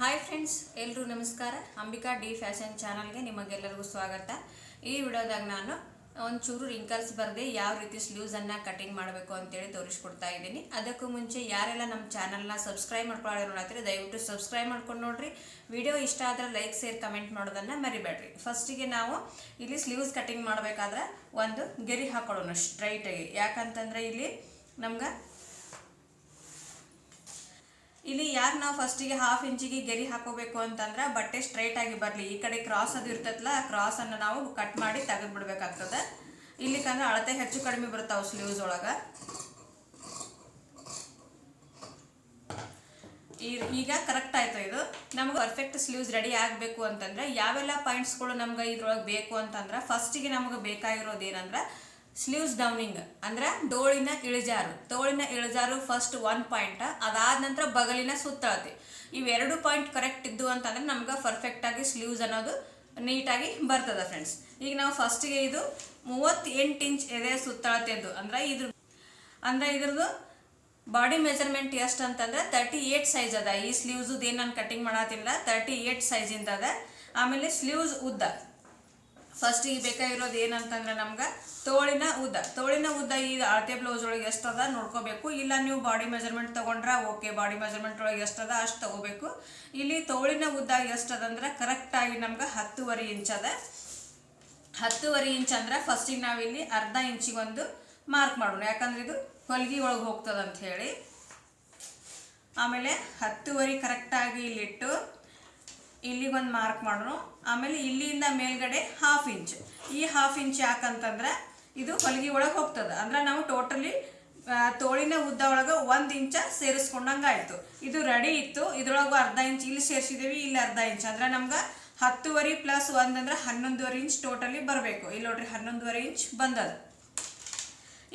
Hi friends ಎಲ್ಲರೂ ನಮಸ್ಕಾರ. Ambika D fashion ಚಾನಲ್ಗೆ ನಿಮಗೆಲ್ಲರಿಗೂ ಸ್ವಾಗತ. ಈ ವಿಡಿಯೋದಾಗ ನಾನು ಒಂಚೂರು ರಿಂಕಲ್ಸ್ ಬರದೆ ಯಾವ ರೀತಿ ಸ್ಲೀವ್ಸನ್ನು ಕಟಿಂಗ್ ಮಾಡಬೇಕು ಅಂತೇಳಿ ತೋರಿಸ್ಕೊಡ್ತಾ ಇದ್ದೀನಿ. ಅದಕ್ಕೂ ಮುಂಚೆ ಯಾರೆಲ್ಲ ನಮ್ಮ ಚಾನಲ್ನ ಸಬ್ಸ್ಕ್ರೈಬ್ ಮಾಡ್ಕೊಳ್ಳೋದು ನೋಡತ್ತೀರಿ ದಯವಿಟ್ಟು ಸಬ್ಸ್ಕ್ರೈಬ್ ಮಾಡ್ಕೊಂಡು ನೋಡ್ರಿ. ವಿಡಿಯೋ ಇಷ್ಟ ಆದರೆ ಲೈಕ್ ಸೇರ್ ಕಮೆಂಟ್ ಮಾಡೋದನ್ನು ಮರಿಬೇಡ್ರಿ. ಫಸ್ಟಿಗೆ ನಾವು ಇಲ್ಲಿ ಸ್ಲೀವ್ಸ್ ಕಟಿಂಗ್ ಮಾಡಬೇಕಾದ್ರೆ ಒಂದು ಗೆರಿ ಹಾಕೊಳ್ಳೋಣ ಸ್ಟ್ರೈಟಾಗಿ ಯಾಕಂತಂದ್ರೆ ಇಲ್ಲಿ ನಮ್ಗೆ ಇಲ್ಲಿ ಯಾರು ನಾವು ಫಸ್ಟಿಗೆ ಹಾಫ್ ಇಂಚಿಗೆ ಗೆರಿ ಹಾಕೋಬೇಕು ಅಂತಂದ್ರೆ ಬಟ್ಟೆ ಸ್ಟ್ರೈಟ್ ಆಗಿ ಬರಲಿ. ಈ ಕಡೆ ಕ್ರಾಸ್ ಅದು ಇರ್ತೈತಲ್ಲ, ಆ ಕ್ರಾಸ್ ಅನ್ನು ನಾವು ಕಟ್ ಮಾಡಿ ತೆಗೆದು ಬಿಡ್ಬೇಕಾಗ್ತದೆ. ಇಲ್ಲಿ ಕಂದ್ರೆ ಅಳತೆ ಹೆಚ್ಚು ಕಡಿಮೆ ಬರ್ತಾವೆ ಸ್ಲೀವ್ಸ್ ಒಳಗೆ. ಈಗ ಕರೆಕ್ಟ್ ಆಯ್ತು ಇದು. ನಮ್ಗೆ ಪರ್ಫೆಕ್ಟ್ ಸ್ಲೀವ್ಸ್ ರೆಡಿ ಆಗಬೇಕು ಅಂತಂದ್ರೆ ಯಾವೆಲ್ಲ ಪಾಯಿಂಟ್ಸ್ಗಳು ನಮ್ಗೆ ಇದ್ರೊಳಗೆ ಬೇಕು ಅಂತಂದ್ರೆ ಫಸ್ಟಿಗೆ ನಮ್ಗೆ ಬೇಕಾಗಿರೋದು ಏನಂದ್ರೆ ಸ್ಲೀವ್ಸ್ ಡೌನಿಂಗ್ ಅಂದ್ರೆ ಡೋಳಿನ ಇಳಿಜಾರು. ತೋಳಿನ ಇಳಿಜಾರು ಫಸ್ಟ್ ಒನ್ ಪಾಯಿಂಟ್ ಅದಾದ ನಂತರ ಬಗಲಿನ ಸುತ್ತಳತೆ. ಇವೆರಡು ಪಾಯಿಂಟ್ ಕರೆಕ್ಟ್ ಇದ್ದು ಅಂತಂದ್ರೆ ನಮ್ಗೆ ಪರ್ಫೆಕ್ಟಾಗಿ ಸ್ಲೀವ್ಸ್ ಅನ್ನೋದು ನೀಟಾಗಿ ಬರ್ತದೆ ಫ್ರೆಂಡ್ಸ್ ಈಗ ನಾವು ಫಸ್ಟಿಗೆ ಇದು ಮೂವತ್ತೆಂಟು ಇಂಚ್ ಎದೆ ಸುತ್ತಳತೆದ್ದು ಅಂದ್ರೆ ಇದ್ರ ಅಂದ್ರೆ ಇದ್ರದ್ದು ಬಾಡಿ ಮೆಜರ್ಮೆಂಟ್ ಎಷ್ಟು ಅಂತಂದ್ರೆ ತರ್ಟಿ ಏಟ್ ಸೈಜ್ ಅದ. ಈ ಸ್ಲೀವ್ಸ್ ಏನು ನಾನು ಕಟಿಂಗ್ ಮಾಡತ್ತಿಲ್ಲ ತರ್ಟಿ ಏಟ್ ಸೈಜಿಂದ ಅದ. ಆಮೇಲೆ ಸ್ಲೀವ್ಸ್ ಉದ್ದ. ಫಸ್ಟಿಗೆ ಬೇಕಾಗಿರೋದು ಏನಂತಂದ್ರೆ ನಮ್ಗೆ ತೋಳಿನ ಉದ್ದ. ತೋಳಿನ ಉದ್ದ ಈ ಅಳತೆ ಬ್ಲೌಸ್ ಒಳಗೆ ಎಷ್ಟದ ನೋಡ್ಕೋಬೇಕು. ಇಲ್ಲ ನೀವು ಬಾಡಿ ಮೆಜರ್ಮೆಂಟ್ ತಗೊಂಡ್ರೆ ಓಕೆ ಬಾಡಿ ಮೆಜರ್ಮೆಂಟ್ ಒಳಗೆ ಎಷ್ಟದ ಅಷ್ಟು ತಗೋಬೇಕು. ಇಲ್ಲಿ ತೋಳಿನ ಉದ್ದ ಎಷ್ಟದ ಅಂದ್ರೆ ಕರೆಕ್ಟಾಗಿ ನಮ್ಗೆ ಹತ್ತುವರೆ ಇಂಚ್ ಅದ. ಹತ್ತುವರೆ ಇಂಚ್ ಅಂದ್ರೆ ಫಸ್ಟಿಗೆ ನಾವಿಲ್ಲಿ ಅರ್ಧ ಇಂಚಿಗೆ ಒಂದು ಮಾರ್ಕ್ ಮಾಡೋಣ. ಯಾಕಂದ್ರೆ ಇದು ಹೊಲಿಗೆ ಒಳಗೆ ಹೋಗ್ತದಂತ ಹೇಳಿ. ಆಮೇಲೆ ಹತ್ತುವರೆ ಕರೆಕ್ಟಾಗಿ ಇಲ್ಲಿಟ್ಟು ಇಲ್ಲಿಗೊಂದು ಮಾರ್ಕ್ ಮಾಡೋಣ. ಆಮೇಲೆ ಇಲ್ಲಿಂದ ಮೇಲ್ಗಡೆ ಹಾಫ್ ಇಂಚ್ ಈ ಹಾಫ್ ಇಂಚ್ ಯಾಕಂತಂದ್ರೆ ಇದು ಹೊಲಿಗೆ ಒಳಗೆ ಹೋಗ್ತದೆ. ಅಂದ್ರೆ ನಾವು ಟೋಟಲಿ ತೋಳಿನ ಉದ್ದ ಒಳಗೆ ಒಂದು ಇಂಚ ಸೇರಿಸ್ಕೊಂಡಂಗೆ ಆಯಿತು ಇದು ರೆಡಿ ಇತ್ತು. ಇದ್ರೊಳಗೆ ಅರ್ಧ ಇಂಚ್ ಇಲ್ಲಿ ಸೇರಿಸಿದ್ದೀವಿ ಇಲ್ಲಿ ಅರ್ಧ ಇಂಚ್ ಅಂದ್ರೆ ನಮ್ಗೆ ಹತ್ತುವರೆ ಪ್ಲಸ್ ಒಂದು ಅಂದ್ರೆ ಹನ್ನೊಂದುವರೆ ಇಂಚ್ ಟೋಟಲಿ ಬರಬೇಕು. ಇಲ್ಲಿ ನೋಡ್ರಿ ಹನ್ನೊಂದುವರೆ ಇಂಚ್ ಬಂದದ.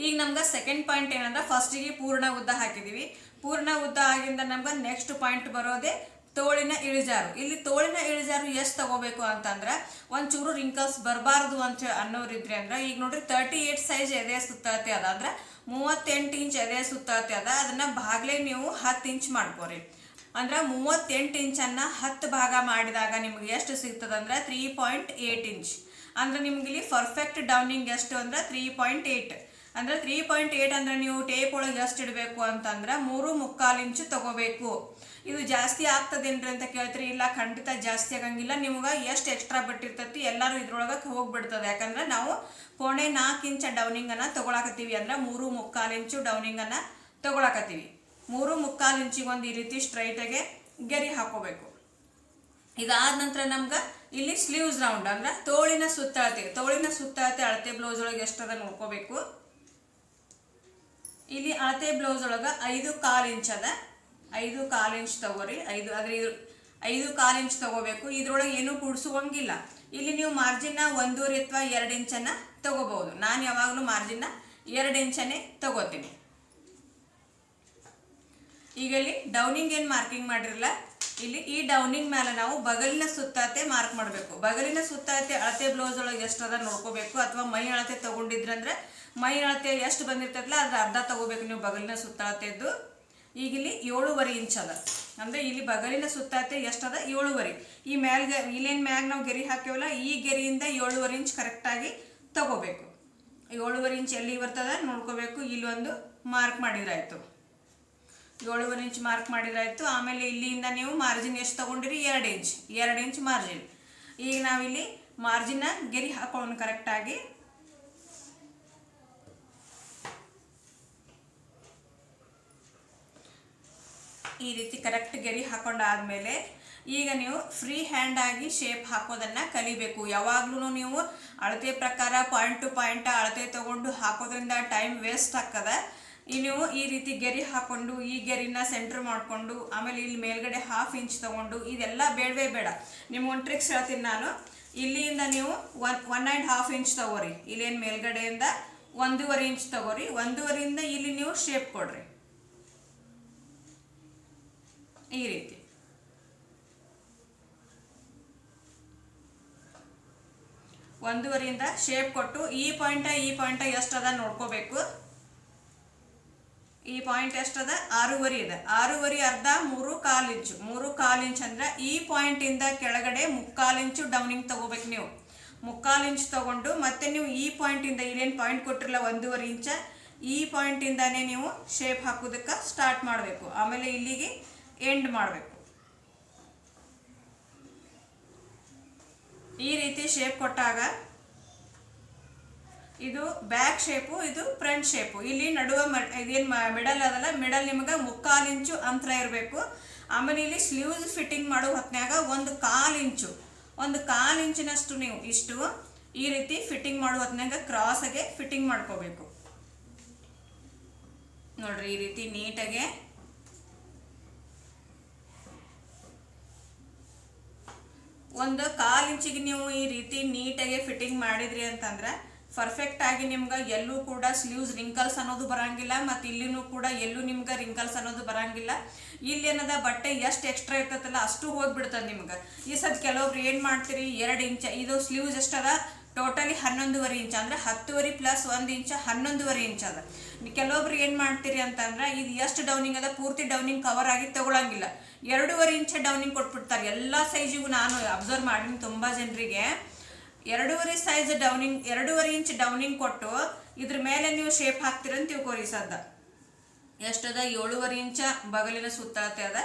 ಈಗ ನಮ್ಗೆ ಸೆಕೆಂಡ್ ಪಾಯಿಂಟ್ ಏನಂದ್ರೆ ಫಸ್ಟಿಗೆ ಪೂರ್ಣ ಉದ್ದ ಹಾಕಿದೀವಿ. ಪೂರ್ಣ ಉದ್ದ ಆಗಿಂದ ನಮ್ಗೆ ನೆಕ್ಸ್ಟ್ ಪಾಯಿಂಟ್ ಬರೋದೇ ತೋಳಿನ ಇಳಿಜಾರು. ಇಲ್ಲಿ ತೋಳಿನ ಇಳಿಜಾರು ಎಷ್ಟು ತಗೋಬೇಕು ಅಂತಂದ್ರೆ ಒಂಚೂರು ರಿಂಕಲ್ಸ್ ಬರಬಾರ್ದು ಅಂತ ಅನ್ನೋರಿದ್ರಿ ಅಂದ್ರೆ ಈಗ ನೋಡ್ರಿ ತರ್ಟಿ ಏಟ್ ಸೈಜ್ ಎದೆ ಸುತ್ತಳತೆ ಅದ. ಅಂದ್ರೆ ಮೂವತ್ತೆಂಟು ಇಂಚ್ ಎದೆ ಸುತ್ತಳತೆ ಅದ. ಅದನ್ನ ಭಾಗಲೇ ನೀವು ಹತ್ತು ಇಂಚ್ ಮಾಡ್ಕೋರಿ. ಅಂದ್ರೆ ಮೂವತ್ತೆಂಟು ಇಂಚನ್ನ ಹತ್ತು ಭಾಗ ಮಾಡಿದಾಗ ನಿಮ್ಗೆ ಎಷ್ಟು ಸಿಗ್ತದೆ ಅಂದ್ರೆ ತ್ರೀ ಪಾಯಿಂಟ್ ಏಟ್ ಇಂಚ್. ಅಂದ್ರೆ ನಿಮ್ಗೆ ಇಲ್ಲಿ ಪರ್ಫೆಕ್ಟ್ ಡೌನಿಂಗ್ ಎಷ್ಟು ಅಂದ್ರೆ ತ್ರೀ ಪಾಯಿಂಟ್ ಏಟ್ ಅಂದ್ರೆ ತ್ರೀ ಪಾಯಿಂಟ್ ಏಟ್ ಅಂದ್ರೆ ನೀವು ಟೇಪ್ ಒಳಗೆ ಎಷ್ಟು ಇಡಬೇಕು ಅಂತಂದ್ರೆ ಮೂರು ಮುಕ್ಕಾಲು ಇಂಚು ತಗೋಬೇಕು. ಇದು ಜಾಸ್ತಿ ಆಗ್ತದೇನ್ರಿ ಅಂತ ಕೇಳ್ತೀರಿ? ಇಲ್ಲ, ಖಂಡಿತ ಜಾಸ್ತಿ ಆಗಂಗಿಲ್ಲ. ನಿಮ್ಗೆ ಎಷ್ಟು ಎಕ್ಸ್ಟ್ರಾ ಬಿಟ್ಟಿರ್ತೈತಿ ಎಲ್ಲರೂ ಇದ್ರೊಳಗೆ ಹೋಗ್ಬಿಡ್ತದೆ. ಯಾಕಂದ್ರೆ ನಾವು ಪೋಣೆ ನಾಲ್ಕು ಇಂಚ ಡೌನಿಂಗನ್ನು ತಗೊಳಕತ್ತೀವಿ. ಅಂದ್ರೆ ಮೂರು ಮುಕ್ಕಾಲು ಇಂಚು ಡೌನಿಂಗನ್ನು ತಗೊಳಕತ್ತೀವಿ. ಮೂರು ಮುಕ್ಕಾಲು ಇಂಚಿಗೆ ಒಂದು ಈ ರೀತಿ ಸ್ಟ್ರೈಟಾಗೆ ಗೆರಿ ಹಾಕೋಬೇಕು. ಇದಾದ ನಂತರ ನಮ್ಗೆ ಇಲ್ಲಿ ಸ್ಲೀವ್ಸ್ ರೌಂಡ್ ಅಂದ್ರೆ ತೋಳಿನ ಸುತ್ತಳತೆ ತೋಳಿನ ಸುತ್ತಳತೆ, ಅಳತೆ ಬ್ಲೌಸ್ ಒಳಗೆ ಎಷ್ಟದ ನೋಡ್ಕೋಬೇಕು. ಇಲ್ಲಿ ಅಳತೆ ಬ್ಲೌಸ್ ಒಳಗೆ ಐದು ಕಾಲು ಇಂಚ್ ಅದ. ಐದು ಕಾಲು ಇಂಚ್ ತಗೋರಿ, ಐದು ಅದ್ರ ಇದು ಐದು ಕಾಲು ಇಂಚ್ ತಗೋಬೇಕು. ಇದ್ರೊಳಗೆ ಏನೂ ಕೂಡಿಸುವಂಗಿಲ್ಲ. ಇಲ್ಲಿ ನೀವು ಮಾರ್ಜಿನ್ನ ಒಂದೂವರೆ ಅಥವಾ ಎರಡು ಇಂಚನ್ನ ತಗೋಬಹುದು. ನಾನು ಯಾವಾಗಲೂ ಮಾರ್ಜಿನ್ನ ಎರಡು ಇಂಚನೇ ತಗೋತೀನಿ. ಈಗ ಇಲ್ಲಿ ಡೌನಿಂಗ್ ಏನು ಮಾರ್ಕಿಂಗ್ ಮಾಡಿರಲ್ಲ? ಇಲ್ಲಿ ಈ ಡೌನಿಂಗ್ ಮೇಲೆ ನಾವು ಬಗಲಿನ ಸುತ್ತಾತೆ ಮಾರ್ಕ್ ಮಾಡಬೇಕು. ಬಗಲಿನ ಸುತ್ತಾತೆ ಅಳತೆ ಬ್ಲೌಸ್ ಒಳಗೆ ಎಷ್ಟು ಅದ ನೋಡ್ಕೋಬೇಕು ಅಥವಾ ಮೈ ಅಳತೆ ತಗೊಂಡಿದ್ರಂದ್ರೆ ಮೈ ಅಳತೆ ಎಷ್ಟು ಬಂದಿರ್ತೈತಲ್ಲ ಅದ್ರ ಅರ್ಧ ತಗೋಬೇಕು ನೀವು ಬಗಲಿನ ಸುತ್ತಳತೆದ್ದು. ಈಗ ಇಲ್ಲಿ ಏಳುವರೆ ಇಂಚ್ ಅದ. ಅಂದ್ರೆ ಇಲ್ಲಿ ಬಗಲಿನ ಸುತ್ತಾತೆ ಎಷ್ಟದ ಏಳುವರೆ. ಈ ಮ್ಯಾಲ್ಗೆ ಇಲ್ಲೇನು ಮ್ಯಾಗ ನಾವು ಗೆರಿ ಹಾಕ್ಯವಲ್ಲ, ಈ ಗೆರಿಯಿಂದ ಏಳುವರೆ ಇಂಚ್ ಕರೆಕ್ಟಾಗಿ ತಗೋಬೇಕು. ಏಳುವರೆ ಇಂಚ್ ಎಲ್ಲಿ ಬರ್ತದ ನೋಡ್ಕೋಬೇಕು. ಇಲ್ಲಿ ಒಂದು ಮಾರ್ಕ್ ಮಾಡಿದ್ರಾಯ್ತು ಏಳುವರೆ ಇಂಚ್ ಮಾರ್ಕ್ ಮಾಡಿದ್ರಾಯ್ತು ಆಮೇಲೆ ಇಲ್ಲಿಂದ ನೀವು ಮಾರ್ಜಿನ್ ಎಷ್ಟು ತಗೊಂಡಿರಿ? ಎರಡು ಇಂಚ್. ಎರಡು ಇಂಚ್ ಮಾರ್ಜಿನ್ ಈಗ ನಾವಿಲ್ಲಿ ಮಾರ್ಜಿನ್ನ ಗೆರಿ ಹಾಕೋಣ ಕರೆಕ್ಟಾಗಿ ಈ ರೀತಿ ಕರೆಕ್ಟ್ ಗೆರಿ ಹಾಕೊಂಡಾದ್ಮೇಲೆ ಈಗ ನೀವು ಫ್ರೀ ಹ್ಯಾಂಡ್ ಆಗಿ ಶೇಪ್ ಹಾಕೋದನ್ನ ಕಲಿಬೇಕು. ಯಾವಾಗ್ಲೂ ನೀವು ಅಳತೆ ಪ್ರಕಾರ ಪಾಯಿಂಟ್ ಟು ಪಾಯಿಂಟ್ ಅಳತೆ ತಗೊಂಡು ಹಾಕೋದ್ರಿಂದ ಟೈಮ್ ವೇಸ್ಟ್ ಆಗ್ತದ. ಈ ನೀವು ಈ ರೀತಿ ಗೆರಿ ಹಾಕೊಂಡು, ಈ ಗೆರಿನ ಸೆಂಟರ್ ಮಾಡಿಕೊಂಡು, ಆಮೇಲೆ ಇಲ್ಲಿ ಮೇಲ್ಗಡೆ ಹಾಫ್ ಇಂಚ್ ತಗೊಂಡು, ಇದೆಲ್ಲ ಬೇಡವೇ ಬೇಡ. ನಿಮ್ಗೊಂದು ಟ್ರಿಕ್ಸ್ ಹೇಳ್ತೀನಿ ನಾನು. ಇಲ್ಲಿಂದ ನೀವು one one and half inch ತಗೋರಿ. ಇಲ್ಲೇನು ಮೇಲ್ಗಡೆಯಿಂದ ಒಂದೂವರೆ ಇಂಚ್ ತಗೋರಿ. ಒಂದೂವರೆಯಿಂದ ಇಲ್ಲಿ ನೀವು ಶೇಪ್ ಕೊಡ್ರಿ. ಈ ರೀತಿ. ಒಂದೂವರೆಯಿಂದ ಶೇಪ್ ಕೊಟ್ಟು, ಈ ಪಾಯಿಂಟ ಈ ಪಾಯಿಂಟ ಎಷ್ಟು ಅದ ನೋಡ್ಕೋಬೇಕು. ಈ ಪಾಯಿಂಟ್ ಎಷ್ಟದ ಆರೂವರೆ ಇದೆ. ಆರೂವರೆ, ಅರ್ಧ, ಮೂರು, ಕಾಲು ಇಂಚು ಮೂರು, ಕಾಲು ಇಂಚ್ ಅಂದ್ರೆ ಈ ಪಾಯಿಂಟ್ ಇಂದ ಕೆಳಗಡೆ ಮುಕ್ಕಾಲು ಇಂಚು ಡೌನಿಂಗ್ ತಗೋಬೇಕು ನೀವು. ಮುಕ್ಕಾಲು ಇಂಚ್ ತಗೊಂಡು ಮತ್ತೆ ನೀವು ಈ ಪಾಯಿಂಟ್ ಇಂದ ಇಲ್ಲೇನು ಪಾಯಿಂಟ್ ಕೊಟ್ಟಿರಲ್ಲ, ಒಂದೂವರೆ ಇಂಚ ಈ ಪಾಯಿಂಟ್ ಇಂದಾನೇ ನೀವು ಶೇಪ್ ಹಾಕೋದಕ್ಕೆ ಸ್ಟಾರ್ಟ್ ಮಾಡಬೇಕು. ಆಮೇಲೆ ಇಲ್ಲಿಗೆ ಎಂಡ್ ಮಾಡಬೇಕು. ಈ ರೀತಿ ಶೇಪ್ ಕೊಟ್ಟಾಗ ಇದು ಬ್ಯಾಕ್ ಶೇಪು ಇದು ಫ್ರಂಟ್ ಶೇಪು ಇಲ್ಲಿ ನಡುವ ಇದೇನು ಮಿಡಲ್ ಅದಲ್ಲ ಮಿಡಲ್ ನಿಮಗೆ ಮುಕ್ಕಾಲು ಇಂಚು ಅಂತರ ಇರಬೇಕು. ಆಮೇಲೆ ಇಲ್ಲಿ ಸ್ಲೀವ್ಸ್ ಫಿಟ್ಟಿಂಗ್ ಮಾಡೋ ಹೊತ್ತಿನಾಗ ಒಂದು ಕಾಲು ಇಂಚು. ಒಂದು ಕಾಲು ಇಂಚಿನಷ್ಟು ನೀವು ಇಷ್ಟು ಈ ರೀತಿ ಫಿಟ್ಟಿಂಗ್ ಮಾಡೋ ಹೊತ್ತಿನಾಗ ಕ್ರಾಸಾಗೆ ಫಿಟ್ಟಿಂಗ್ ಮಾಡ್ಕೋಬೇಕು. ನೋಡ್ರಿ ಈ ರೀತಿ ನೀಟಾಗೆ ಒಂದು ಕಾಲು ಇಂಚಿಗೆ ನೀವು ಈ ರೀತಿ ನೀಟಾಗಿ ಫಿಟ್ಟಿಂಗ್ ಮಾಡಿದ್ರಿ ಅಂತಂದ್ರೆ ಪರ್ಫೆಕ್ಟ್ ಆಗಿ ನಿಮ್ಗೆ ಎಲ್ಲೂ ಕೂಡ ಸ್ಲೀವ್ಸ್ ರಿಂಕಲ್ಸ್ ಅನ್ನೋದು ಬರಂಗಿಲ್ಲ, ಮತ್ತು ಇಲ್ಲಿನೂ ಕೂಡ ಎಲ್ಲೂ ನಿಮ್ಗೆ ರಿಂಕಲ್ಸ್ ಅನ್ನೋದು ಬರಂಗಿಲ್ಲ. ಇಲ್ಲಿ ಏನದ ಬಟ್ಟೆ ಎಷ್ಟು ಎಕ್ಸ್ಟ್ರಾ ಇರ್ತೈತಲ್ಲ, ಅಷ್ಟು ಹೋಗ್ಬಿಡ್ತದೆ ನಿಮ್ಗೆ. ಈ ಸದ್ ಕೆಲವೊಬ್ರು ಏನು ಮಾಡ್ತೀರಿ, ಎರಡು ಇಂಚ, ಇದು ಸ್ಲೀವ್ಸ್ ಎಷ್ಟದ ಟೋಟಲಿ ಹನ್ನೊಂದುವರೆ ಇಂಚ್, ಅಂದ್ರೆ ಹತ್ತುವರೆ ಪ್ಲಸ್ ಒಂದು ಇಂಚ, ಹನ್ನೊಂದುವರೆ ಇಂಚ್ ಅದ. ಕೆಲವೊಬ್ರು ಏನು ಮಾಡ್ತೀರಿ ಅಂತಂದ್ರೆ, ಇದು ಎಷ್ಟು ಡೌನಿಂಗ್ ಅದ, ಪೂರ್ತಿ ಡೌನಿಂಗ್ ಕವರ್ ಆಗಿ ತಗೊಳಂಗಿಲ್ಲ. ಎರಡೂವರೆ ಇಂಚ ಡೌನಿಂಗ್ ಕೊಟ್ಬಿಡ್ತಾರೆ. ಎಲ್ಲ ಸೈಜಿಗೂ ನಾನು ಅಬ್ಸರ್ವ್ ಮಾಡೀನಿ ತುಂಬ ಜನರಿಗೆ. ಎರಡೂವರೆ ಸೈಜ್ ಡೌನಿಂಗ್ ಎರಡೂವರೆ ಇಂಚ್ ಡೌನಿಂಗ್ ಕೊಟ್ಟು ಇದ್ರ ಮೇಲೆ ನೀವು ಶೇಪ್ ಹಾಕ್ತಿರಂತ ತಿಳ್ಕೊರಿ ಸದ್ದ ಎಷ್ಟದ ಏಳುವರೆ ಇಂಚ ಬಗಲಿನ ಸುತ್ತಳತೆ ಅದ.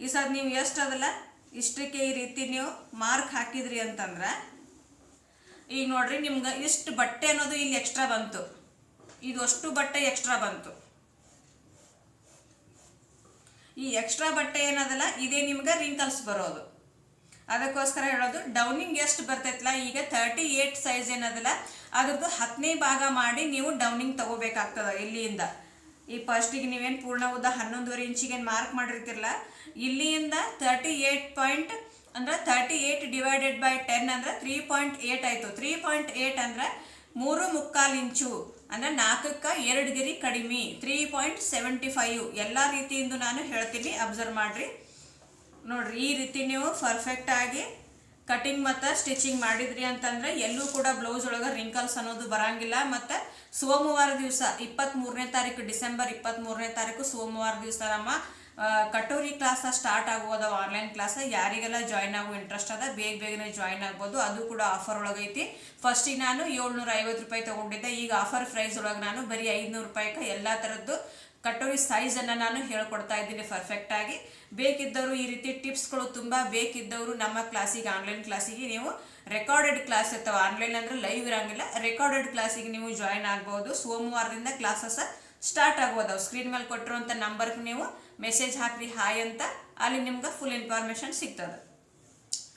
ಈ ಸದ್ ನೀವು ಎಷ್ಟು ಅದಲ್ಲ? ಇಷ್ಟಕ್ಕೆ ಈ ರೀತಿ ನೀವು ಮಾರ್ಕ್ ಹಾಕಿದ್ರಿ ಅಂತಂದ್ರೆ, ಈಗ ನೋಡ್ರಿ ನಿಮ್ಗೆ ಇಷ್ಟು ಬಟ್ಟೆ ಅನ್ನೋದು ಇಲ್ಲಿ ಎಕ್ಸ್ಟ್ರಾ ಬಂತು. ಇದು ಅಷ್ಟು ಬಟ್ಟೆ ಎಕ್ಸ್ಟ್ರಾ ಬಂತು. ಈ ಎಕ್ಸ್ಟ್ರಾ ಬಟ್ಟೆ ಏನದಲ್ಲ? ಇದೇ ನಿಮ್ಗೆ ರಿಂಕಲ್ಸ್ ಬರೋದು. ಅದಕ್ಕೋಸ್ಕರ ಹೇಳೋದು ಡೌನಿಂಗ್ ಎಷ್ಟು ಬರ್ತೈತಲ್ಲ ಈಗ ತರ್ಟಿ ಏಟ್ ಸೈಜ್ ಏನದಲ್ಲ, ಅದ್ರದ್ದು ಹತ್ತನೇ ಭಾಗ ಮಾಡಿ ನೀವು ಡೌನಿಂಗ್ ತಗೋಬೇಕಾಗ್ತದ ಇಲ್ಲಿಯಿಂದ. ಈ ಫಸ್ಟಿಗೆ ನೀವೇನು ಪೂರ್ಣ ಉದ್ದ ಹನ್ನೊಂದುವರೆ ಇಂಚಿಗೆ ಮಾರ್ಕ್ ಮಾಡಿರ್ತಿರಲ್ಲ, ಇಲ್ಲಿಯಿಂದ ತರ್ಟಿ ಏಟ್ ಪಾಯಿಂಟ್ ಅಂದ್ರೆ thirty eight divided by ten ಅಂದ್ರೆ ತ್ರೀ ಪಾಯಿಂಟ್ ಏಟ್ ಆಯಿತು. ತ್ರೀ ಪಾಯಿಂಟ್ ಏಟ್ ಅಂದ್ರೆ ಮೂರು ಮುಕ್ಕಾಲು ಇಂಚು, ಅಂದ್ರೆ ನಾಲ್ಕಕ್ಕೆ ಎರಡು ಗಿರಿ ಕಡಿಮೆ ತ್ರೀ ಪಾಯಿಂಟ್ ಸೆವೆಂಟಿ ಫೈವ್ ಎಲ್ಲ ರೀತಿಯಿಂದ ನಾನು ಹೇಳ್ತೀನಿ ಅಬ್ಸರ್ವ್ ಮಾಡ್ರಿ. ನೋಡ್ರಿ, ಈ ರೀತಿ ನೀವು ಪರ್ಫೆಕ್ಟ್ ಆಗಿ ಕಟಿಂಗ್ ಮತ್ತು ಸ್ಟಿಚಿಂಗ್ ಮಾಡಿದ್ರಿ ಅಂತಂದ್ರೆ ಎಲ್ಲೂ ಕೂಡ ಬ್ಲೌಸ್ ಒಳಗೆ ರಿಂಕಲ್ಸ್ ಅನ್ನೋದು ಬರಂಗಿಲ್ಲ. ಮತ್ತು ಸೋಮವಾರ ದಿವಸ ಇಪ್ಪತ್ತ್ಮೂರನೇ ತಾರೀಕು, ಡಿಸೆಂಬರ್ ಇಪ್ಪತ್ತ್ಮೂರನೇ ತಾರೀಕು ಸೋಮವಾರ ದಿವಸ ನಮ್ಮ ಕಟೋರಿ ಕ್ಲಾಸ ಸ್ಟಾರ್ಟ್ ಆಗುವುದು ಆನ್ಲೈನ್ ಕ್ಲಾಸ್ ಯಾರಿಗೆಲ್ಲ ಜಾಯ್ನ್ ಆಗೋ ಇಂಟ್ರೆಸ್ಟ್ ಅದ, ಬೇಗ ಬೇಗನೆ ಜಾಯ್ನ್ ಆಗ್ಬೋದು. ಅದು ಕೂಡ ಆಫರ್ ಒಳಗೈತಿ ಫಸ್ಟಿಗೆ ನಾನು ಏಳ್ನೂರ ಐವತ್ತು ರೂಪಾಯಿ ತೊಗೊಂಡಿದ್ದೆ. ಈಗ ಆಫರ್ ಪ್ರೈಸ್ ಒಳಗೆ ನಾನು ಬರೀ ಐದುನೂರು ರೂಪಾಯಿಗೆ ಎಲ್ಲ ಥರದ್ದು ಕಟೋರಿ ಸೈಜನ್ನು ನಾನು ಹೇಳ್ಕೊಡ್ತಾ ಇದ್ದೀನಿ ಪರ್ಫೆಕ್ಟಾಗಿ ಬೇಕಿದ್ದವರು ಈ ರೀತಿ ಟಿಪ್ಸ್ಗಳು ತುಂಬ ಬೇಕಿದ್ದವರು ನಮ್ಮ ಕ್ಲಾಸಿಗೆ ಆನ್ಲೈನ್ ಕ್ಲಾಸಿಗೆ ನೀವು ರೆಕಾರ್ಡೆಡ್ ಕ್ಲಾಸ್ ಅಥವಾ ಆನ್ಲೈನ್ ಅಂದರೆ ಲೈವ್ ಇರಂಗಿಲ್ಲ. ರೆಕಾರ್ಡೆಡ್ ಕ್ಲಾಸಿಗೆ ನೀವು ಜಾಯಿನ್ ಆಗ್ಬೋದು. ಸೋಮವಾರದಿಂದ ಕ್ಲಾಸಸ್ ಸ್ಟಾರ್ಟ್ ಆಗ್ಬೋದು ಸ್ಕ್ರೀನ್ ಮೇಲೆ ಕೊಟ್ಟಿರುವಂಥ ನಂಬರ್ಗೆ ನೀವು ಮೆಸೇಜ್ ಹಾಕ್ರಿ ಹಾಯ್ ಅಂತ. ಅಲ್ಲಿ ನಿಮ್ಗೆ ಫುಲ್ ಇನ್ಫಾರ್ಮೇಷನ್ ಸಿಗ್ತದೆ.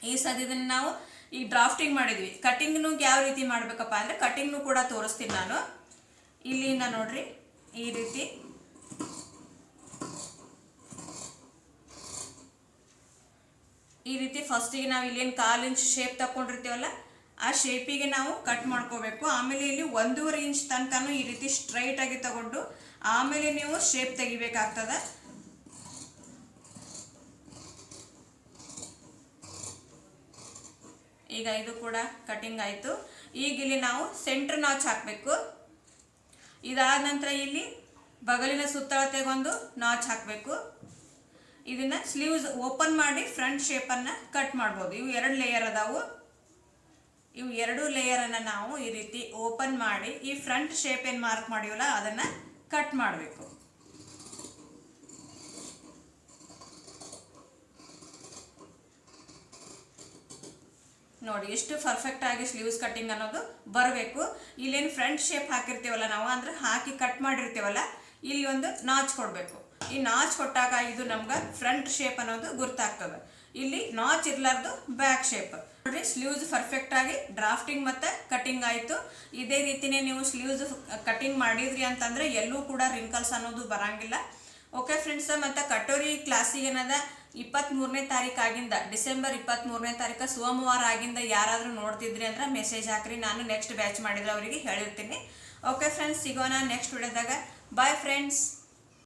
ಈ ಸದ್ಯದನ್ನು ನಾವು ಈ ಡ್ರಾಫ್ಟಿಂಗ್ ಮಾಡಿದ್ವಿ. ಕಟಿಂಗ್ನು ಯಾವ ರೀತಿ ಮಾಡಬೇಕಪ್ಪ ಅಂದರೆ ಕಟಿಂಗ್ನು ಕೂಡ ತೋರಿಸ್ತೀನಿ ನಾನು. ಇಲ್ಲಿಂದ ನೋಡ್ರಿ, ಈ ರೀತಿ. ಈ ರೀತಿ ಫಸ್ಟಿಗೆ ನಾವು ಇಲ್ಲಿ ಏನು ಕಾಲು ಇಂಚ್ ಶೇಪ್ ತಗೊಂಡಿರ್ತೀವಲ್ಲ ಆ ಶೇಪಿಗೆ ನಾವು ಕಟ್ ಮಾಡ್ಕೋಬೇಕು. ಆಮೇಲೆ ಇಲ್ಲಿ ಒಂದೂವರೆ ಇಂಚ್ ತನಕನೂ ಈ ರೀತಿ ಸ್ಟ್ರೈಟ್ ಆಗಿ ತಗೊಂಡು, ಆಮೇಲೆ ನೀವು ಶೇಪ್ ತೆಗಿಬೇಕಾಗ್ತದೆ. ಈಗ ಇದು ಕೂಡ ಕಟಿಂಗ್ ಆಯಿತು. ಈಗ ಇಲ್ಲಿ ನಾವು ಸೆಂಟ್ರ್ ನಾಚ್ ಹಾಕಬೇಕು. ಇದಾದ ನಂತರ ಇಲ್ಲಿ ಬಗಲಿನ ಸುತ್ತಳತೆಗೊಂದು ನಾಚ್ ಹಾಕಬೇಕು. ಇದನ್ನ ಸ್ಲೀವ್ಸ್ ಓಪನ್ ಮಾಡಿ ಫ್ರಂಟ್ ಶೇಪನ್ನು ಕಟ್ ಮಾಡ್ಬೋದು. ಇವು ಎರಡು ಲೇಯರ್ ಅದಾವು. ಇವು ಎರಡು ಲೇಯರನ್ನು ನಾವು ಈ ರೀತಿ ಓಪನ್ ಮಾಡಿ ಈ ಫ್ರಂಟ್ ಶೇಪ್ ಏನು ಮಾರ್ಕ್ ಮಾಡಿವಲ್ಲ ಅದನ್ನು ಕಟ್ ಮಾಡಬೇಕು. ನೋಡಿ ಎಷ್ಟು ಪರ್ಫೆಕ್ಟ್ ಆಗಿ ಸ್ಲೀವ್ಸ್ ಕಟ್ಟಿಂಗ್ ಅನ್ನೋದು ಬರಬೇಕು. ಇಲ್ಲೇನು ಫ್ರಂಟ್ ಶೇಪ್ ಹಾಕಿರ್ತೀವಲ್ಲ ನಾವು, ಅಂದ್ರೆ ಹಾಕಿ ಕಟ್ ಮಾಡಿರ್ತೀವಲ್ಲ, ಇಲ್ಲಿ ಒಂದು ನಾಚ್ ಕೊಡಬೇಕು. ಈ ನಾಚ್ ಕೊಟ್ಟಾಗ ಇದು ನಮ್ಗೆ ಫ್ರಂಟ್ ಶೇಪ್ ಅನ್ನೋದು ಗುರ್ತಾಗ್ತದೆ. ಇಲ್ಲಿ ನಾಚ್ ಇರ್ಲಾರ್ದು ಬ್ಯಾಕ್ ಶೇಪ್ ನೋಡ್ರಿ ಸ್ಲೀವ್ಸ್ ಪರ್ಫೆಕ್ಟ್ ಆಗಿ ಡ್ರಾಫ್ಟಿಂಗ್ ಮತ್ತೆ ಕಟಿಂಗ್ ಆಯಿತು. ಇದೇ ರೀತಿನೇ ನೀವು ಸ್ಲೀವ್ಸ್ ಕಟಿಂಗ್ ಮಾಡಿದ್ರಿ ಅಂತಂದ್ರೆ ಎಲ್ಲೂ ಕೂಡ ರಿಂಕಲ್ಸ್ ಅನ್ನೋದು ಬರಂಗಿಲ್ಲ. ಓಕೆ ಫ್ರೆಂಡ್ಸ್ ಮತ್ತು ಕಟೋರಿ ಕ್ಲಾಸಿಗೆ ಏನದ? ಇಪ್ಪತ್ತ್ಮೂರನೇ ತಾರೀಕು ಆಗಿಂದ, ಡಿಸೆಂಬರ್ ಇಪ್ಪತ್ತ್ಮೂರನೇ ತಾರೀಕು ಸೋಮವಾರ ಆಗಿಂದ ಯಾರಾದರೂ ನೋಡ್ತಿದ್ರಿ ಅಂದ್ರೆ ಮೆಸೇಜ್ ಹಾಕ್ರಿ. ನಾನು ನೆಕ್ಸ್ಟ್ ಬ್ಯಾಚ್ ಮಾಡಿದ್ರೆ ಅವರಿಗೆ ಹೇಳಿರ್ತೀನಿ. ಓಕೆ ಫ್ರೆಂಡ್ಸ್ ಸಿಗೋಣ ನೆಕ್ಸ್ಟ್ ವಿಡಿಯೋದಾಗ ಬಾಯ್ ಫ್ರೆಂಡ್ಸ್